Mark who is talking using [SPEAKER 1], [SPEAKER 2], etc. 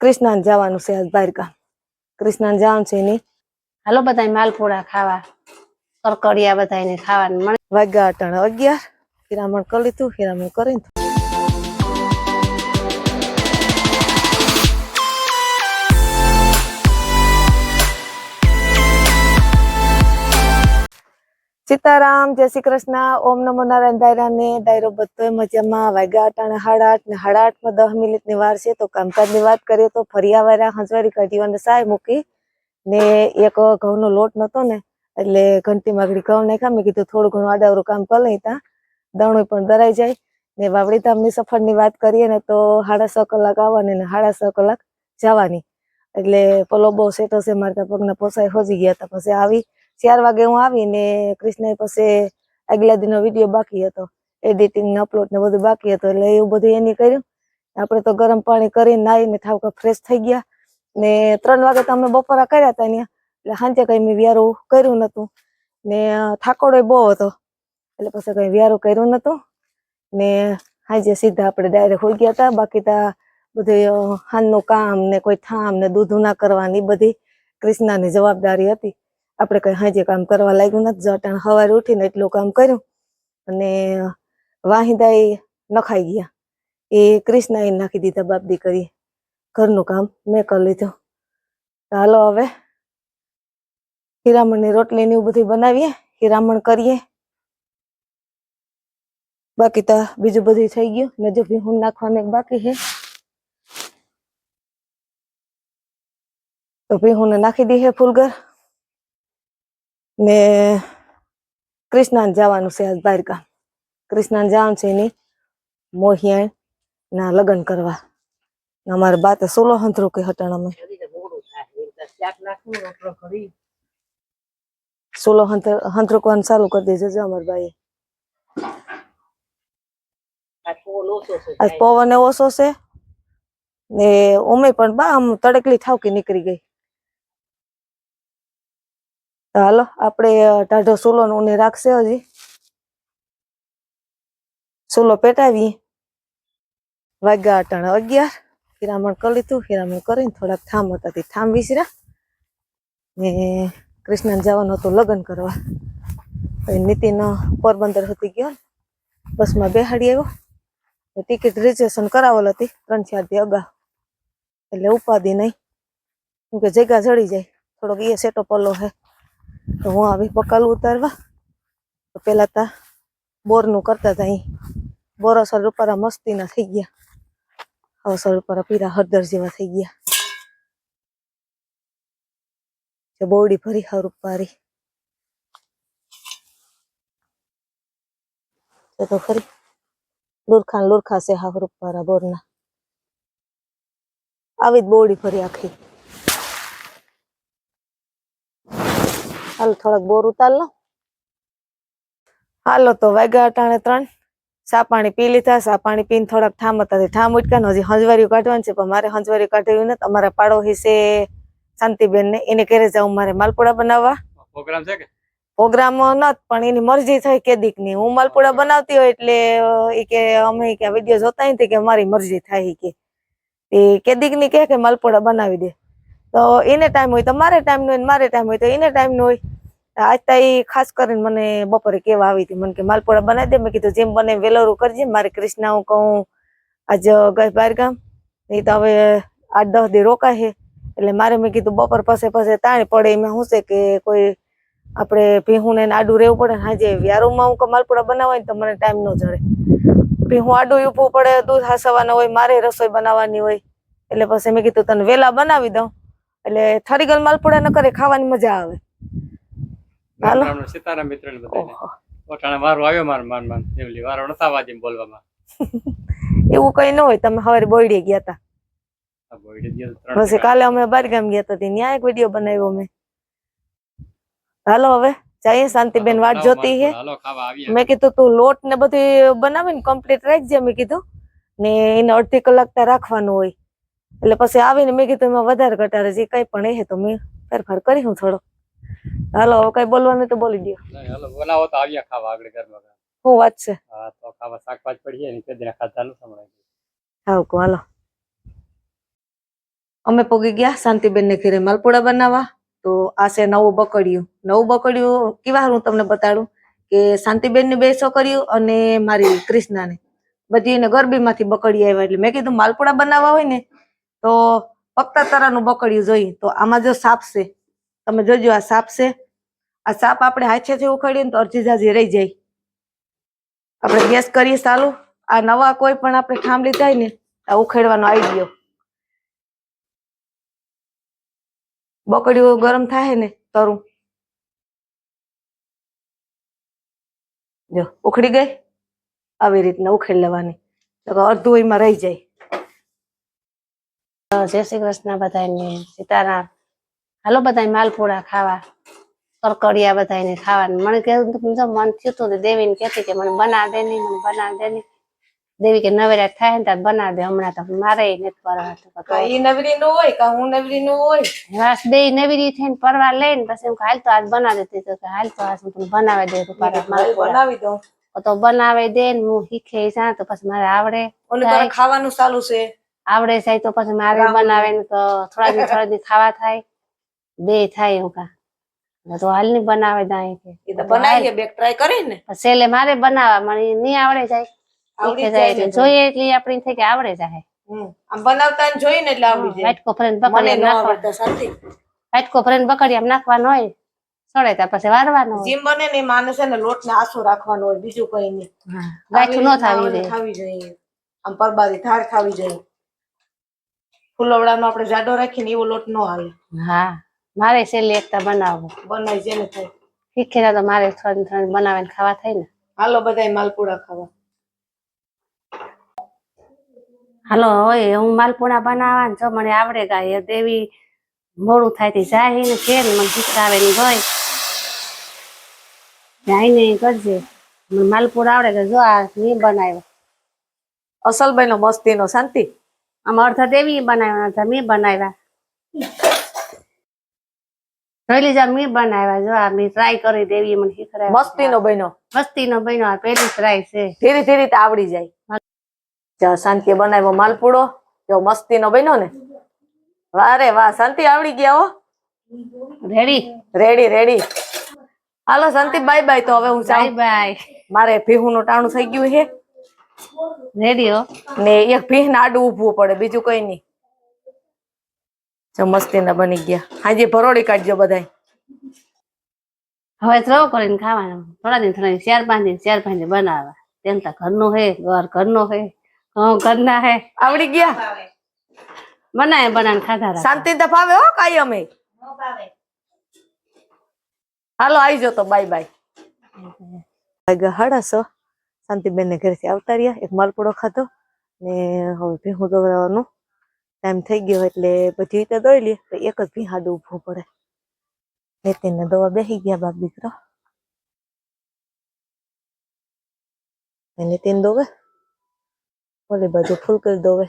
[SPEAKER 1] કૃષ્ણાને જવાનું છે આજ ગામ કૃષ્ણાને જવાનું છે એની.
[SPEAKER 2] હાલો બધા માલપુડા ખાવા. કરકડિયા બધાને ખાવાનું. મળે
[SPEAKER 1] વાગ્યા અટાણા અગિયાર. હીરામણ કરી લીધું હીરામણ કરીને સીતારામ, જય શ્રી કૃષ્ણ. ઓમ નમો નારાયણ દાયરા ને દાયરો બધો મજામાં. વાગ્યા સાડા આઠ ને સાડા માં દસ મિનિટની વાર છે. તો કામકાજની વાત કરીએ તો ફરિયા વાળા હંસવારી કાઢી અને સાય મૂકી ને એક ઘઉંનો લોટ નતો ને, એટલે ઘંટી માગડી ઘઉં નાખ્યા. મેં કીધું થોડું ઘણું આડાવરું કામ કરી લઈ ત્યાં. દણું પણ દરાઈ જાય. ને વાવડી ધામની સફરની વાત કરીએ ને તો સાડા છ કલાક આવવાની ને સાડા છ કલાક જવાની. એટલે પલો બહુ સેટો છે મારા પગના પોસાય હોજી ગયા હતા પછી આવી ચાર વાગે હું આવીને કૃષ્ણ પાસે આગલા દિનનો વીડિયો બાકી હતો. એડિટિંગ ને અપલોડ ને બધું બાકી હતું. એટલે એવું બધું એની કર્યું. આપણે તો ગરમ પાણી કરીને નાહીને થાવકા ફ્રેશ થઈ ગયા. ને ત્રણ વાગે તો અમે બપોરા કર્યા હતા અહીંયા. એટલે સાંજે કઈ મેં વ્યારું કર્યું નતું ને થાકોડો બહુ હતો. એટલે પછી કઈ વ્યારું કર્યું નતું ને સાંજે સીધા આપણે ડાયરેક્ટ હોઈ ગયા હતા. બાકી તા બધું હાનનું કામ ને કોઈ થામ ને દૂધું ના કરવાની બધી કૃષ્ણાની જવાબદારી હતી. આપણે કઈ હાજે કામ કરવા લાગ્યું નથી જટાણ સવારે ઉઠીને એટલું કામ કર્યું અને વાહિંદા નખાઈ ગયા. એ કૃષ્ણાએ નાખી દીધા બાપ દીકરી ઘરનું કામ મેં કરી લીધું. ચાલો હવે હીરામણની રોટલી ને એવું બધું બનાવીએ, હીરામણ કરીએ. બાકી તો બીજું બધું થઈ ગયું. ને જો ભીહું નાખવાનું બાકી છે. તો ભીહું નાખી દઈએ ફૂલગર ને કૃષ્ણાને જવાનું છે આજ ગામ કૃષ્ણાને જવાનું છે એની મોહિયાણ ના લગ્ન કરવા. અમારે અમારે તો સોલો હંતરો કે હટાણામાં સોલો હંતર કોણ ચાલુ કરી દેજો જો અમાર ભાઈ આજ પવન ઓછો છે ને અમે પણ બા આમ તડકલી થાવકી નીકળી ગઈ. તો હાલો, આપણે ટાઢો સોલો ઉને રાખશે હજી. સોલો પેટાવી વાગ્યા અટાણા અગિયાર. હીરામણ કરી લીધું. હિરામણ કરીને થોડાક થામ હતા તે થામ વિસરા ને કૃષ્ણને જવાનું હતું લગ્ન કરવા. નીતિન પોરબંદર હતી ગયો બસમાં બેહાડી આવ્યો. ટિકિટ રિઝર્વેશન કરાવેલ હતી ત્રણ ચાર દી અગાઉ. એટલે ઉપાધિ નહીં. કેમ કે જગ્યા જડી જાય. થોડોક એ સેટો પલ્લો હે. તો હું આવી બકલ ઉતારવા. તો પેલા તા બોરનું કરતા હતા અહીં. બોરો સર રૂપારા મસ્તીના થઈ ગયા. હવે સર રૂપારા પીરા હળદર જેવા થઈ ગયા. જે બોવડી ભરી હર રૂપારી તો ખરી લુરખાન લુરખા છે હા રૂપારા બોરના. આવી જ બોડી ભરી આખી. હાલ થોડાક બોર ઉતાર લો. હાલો તો વાગ્યા અટાણે ત્રણ. સા પાણી પી લીધા સા પાણી પીને થોડાક ઠામ હતા. ઠામ ઉટકા હજી હંજવારીઓ કાઢવાનું છે પણ મારે હંજવારીઓ કાઢવી નથી. અમારા પાડોશી છે શાંતિબેન ને એને ઘરે જાઉં મારે માલપુડા બનાવવા.
[SPEAKER 3] પ્રોગ્રામ છે કે?
[SPEAKER 1] પ્રોગ્રામ નત પણ એની મરજી થઈ કેદીકની હું માલપુડા બનાવતી હોય એટલે એ કે અમે કે વીડિયો જોતા નથી કે મારી મરજી થાય કે. એ કેદીકની કે કે માલપુડા બનાવી દે. તો એને ટાઈમ હોય તો મારે ટાઈમ હોય મારે ટાઈમ હોય તો એને ટાઈમ નો હોય. આજ તો એ ખાસ કરીને મને બપોરે કેવા આવી હતી, મને કે માલપોળા બનાવી દે, મેં કીધું જેમ બને વેલોરું કરજે મારે કૃષ્ણા હું કહું આજ ગઈ બહાર ગામ. નહીં તો હવે આઠ દસ દી રોકાય છે. એટલે મારે મેં કીધું બપોર પાસે પાસે તાણી પડે એમાં શું છે કે કોઈ આપણે ભીહું ને આડું રહેવું પડે હાજે વ્યારોમાં હું માલપુડા બનાવવા ને તો મને ટાઈમ ન જડે. ભીહું આડું ઊભું પડે, દૂધ હાસવાના હોય, મારે રસોઈ બનાવવાની હોય. એટલે પછી મેં કીધું તને વેલા બનાવી દઉં. એટલે થોડી ગલ માલપુડા ન કરે ખાવાની મજા આવે. હાલો.
[SPEAKER 3] સીતારામ મિત્ર ને બધાને. વારો આવ્યો માર માન માન એવલી વારો નતા વાજી બોલવામાં.
[SPEAKER 1] એવું કઈ ન હોય તમે હવારે બોયડી ગયા હતા
[SPEAKER 3] બોયડી
[SPEAKER 1] પછી કાલે અમે બાર ગામ ગયા હતા ત્યાં એક વીડિયો બનાવ્યો મેં હાલો હવે જઈએ શાંતિબેન
[SPEAKER 3] વાત
[SPEAKER 1] જોતી હે. મેં કીધું તું લોટ ને બધું બનાવીને કમ્પ્લીટ રાખજે મેં કીધું. ને એને અડધી કલાક ત્યાં રાખવાનું હોય. એટલે પછી આવીને મેં કીધું એમાં વધારે ઘટાડે જે કઈ પણ એ તો મેં ફેરફાર કરી હું થોડો. હાલો હવે કઈ બોલવાનું તો બોલી દો
[SPEAKER 3] નહીં, હાલો બોલાવો તો આવીએ ખાવા આગળ ઘરમાં
[SPEAKER 1] શું વાત છે?
[SPEAKER 3] હા તો ખાવા શાકભાજી પડીએ ને તે દિને ખાધા નું સંભળાય
[SPEAKER 1] હાલો. અમે પોગી ગયા શાંતિબેન ને ઘરે માલપુડા બનાવવા તો આ છે નવું બકડિયું. નવું બકડિયું કેવા હું તમને બતાડું? કે શાંતિબેનની બે છોકરીઓ અને મારી ક્રિષ્નાને. બધી એને ગરબીમાંથી બકડી આવ્યા એટલે મેં કીધું માલપુડા બનાવવા હોય ને તો પક્કા તરાનું બકડિયું જોઈએ તો આમાં જો સાપ છે. તમે જોજો આ સાપ છે. આ સાપ આપણે હાથેથી ઉખાડીએ ને તો અરજી જાજી રહી જાય. આપણે ગેસ કરીએ ચાલુ. આ નવા કોઈ પણ આપણે થાંભલી થાય ને, આ ઉખેડવાનો આઈડિયો. બકડીઓ ગરમ થાય ને, તરું. જો, ઉખડી ગઈ. આવી રીતના ઉખેડ લેવાની. તો અડધું એમાં રહી જાય.
[SPEAKER 2] જય શ્રી કૃષ્ણ બધાને સીતારામ. હાલો બધા માલપુડા ખાવા. કરકડિયા બધાને ખાવાનું. મને કેવું મન થયું હતું તો દેવીને કહેતી કે મને બના દે નહીં મને બનાવ દે નહીં. દેવી કે નવેરા થાય ને ત્યારે બનાવ. દે હમણાં તો મારે નથી પરવા
[SPEAKER 1] નવરી નું હોય કે હું નવરી નું હોય?
[SPEAKER 2] વાસ બે નવરી થઈને પરવા લઈને પછી હાલ તો આજ બનાવી દેતી તો હાલ તો આજ હું બનાવી દે તું
[SPEAKER 1] બનાવી દઉં.
[SPEAKER 2] તો બનાવી દે ને હું શીખે જા તો પછી મારે આવડે.
[SPEAKER 1] ખાવાનું ચાલુ છે?
[SPEAKER 2] આવડે જાય તો પછી મારે બનાવે ને તો થોડા દી થોડા દી ખાવા થાય. બે થાય એવું કા. તો હાલની બનાવે દાય કે.
[SPEAKER 1] એ તો બનાવીએ બે ટ્રાય કરી ને.
[SPEAKER 2] પછી છેલ્લે મારે બનાવવા મને નહીં આવડે જાય.
[SPEAKER 1] આવડી જાય
[SPEAKER 2] એટલે જોઈએ એટલી આપણી થઈ કે આવડે જાય.
[SPEAKER 1] આમ બનાવતા ને જોઈ ને એટલે આવડી જાય.
[SPEAKER 2] વાટકો ફરીને
[SPEAKER 1] પકડી
[SPEAKER 2] નાખવા. વાટકો ફરીને બકડી આમ નાખવાનો હોય. સડે ત્યાં પછી વારવાનો
[SPEAKER 1] જેમ બને ને માને છે ને લોટ ને આસો રાખવાનો હોય બીજું કઈ નહીં.
[SPEAKER 2] ગાંઠું ન થાવી
[SPEAKER 1] જોઈએ. આમ પરબારી ધાર થાવી જોઈએ. ફુલવડાનો આપણે જાડો રાખીને એવો લોટ નો હાલે
[SPEAKER 2] હા મારે છેલ્લે એકતા બનાવો.
[SPEAKER 1] બનાવી જેને થાય.
[SPEAKER 2] શીખે તો મારે થોડી થોડી બનાવીને ખાવા થાય ને.
[SPEAKER 1] હાલો બધાય માલપુડા ખાવા.
[SPEAKER 2] હાલો હોય હું માલપુડા બનાવવા જો મને આવડે ગાય દેવી મોડું થાય તે જાય ને કે ને મને શીખડાવે ને ગઈ જાય. ને કરજે. મને માલપુડા આવડે કે જો આ નહીં બનાવ્યો.
[SPEAKER 1] અસલ નો મસ્તી નો શાંતિ.
[SPEAKER 2] આમાં અડધા દેવી બનાવ્યા અડધા મેં બનાવ્યા. જોઈ લીજા મેં બનાવ્યા જો આ મેં ટ્રાય કરી દેવી મને શીખરાય
[SPEAKER 1] મસ્તી નો બન્યો.
[SPEAKER 2] મસ્તી નો બન્યો આ પહેલી ટ્રાય છે.
[SPEAKER 1] ધીરે ધીરે તો આવડી જાય. જો શાંતિ બનાવ્યો માલપુડો જો મસ્તી નો બન્યો ને. વારે વાહ શાંતિ આવડી ગયા હો.
[SPEAKER 2] રેડી
[SPEAKER 1] રેડી રેડી હાલો શાંતિ બાય બાય તો હવે હું
[SPEAKER 2] બાય બાય
[SPEAKER 1] મારે ભીહું નું ટાણું થઈ ગયું છે.
[SPEAKER 2] રેડી હો
[SPEAKER 1] ને એક ભીહ ને આડું ઊભવું પડે બીજું કઈ નહીં. જો મસ્તી ના બની ગયા. હાજી ભરોડી કાઢજો બધાય.
[SPEAKER 2] હવે ત્રવ કરીને ખાવાનું. થોડા દિન થોડા ચાર પાંચ દિન ચાર પાંચ દિન બનાવવા. તેમ તો ઘરનું હે ઘર ઘરનું હે ઘઉં ઘરના હે.
[SPEAKER 1] આવડી ગયા?
[SPEAKER 2] બનાવે બનાવીને ખાધા
[SPEAKER 1] શાંતિ તો ભાવે હો કાયમ. અમે હાલો આવી જાઓ તો બાય બાય. હાડાસો શાંતિબેન ને ઘરેથી આવતા રહ્યા. એક માલપુડો ખાધો ને હવે ભીહું દોરાવાનો ટાઈમ થઈ ગયો એટલે બધી રીતે દોઈ લે તો એક જ ભીહાડું ઊભું પડે. નીતિનને દવા બેસી ગયા બાપ દીકરો. નીતિન દોવે. ઓલી બાજુ ફૂલ કરી દોવે.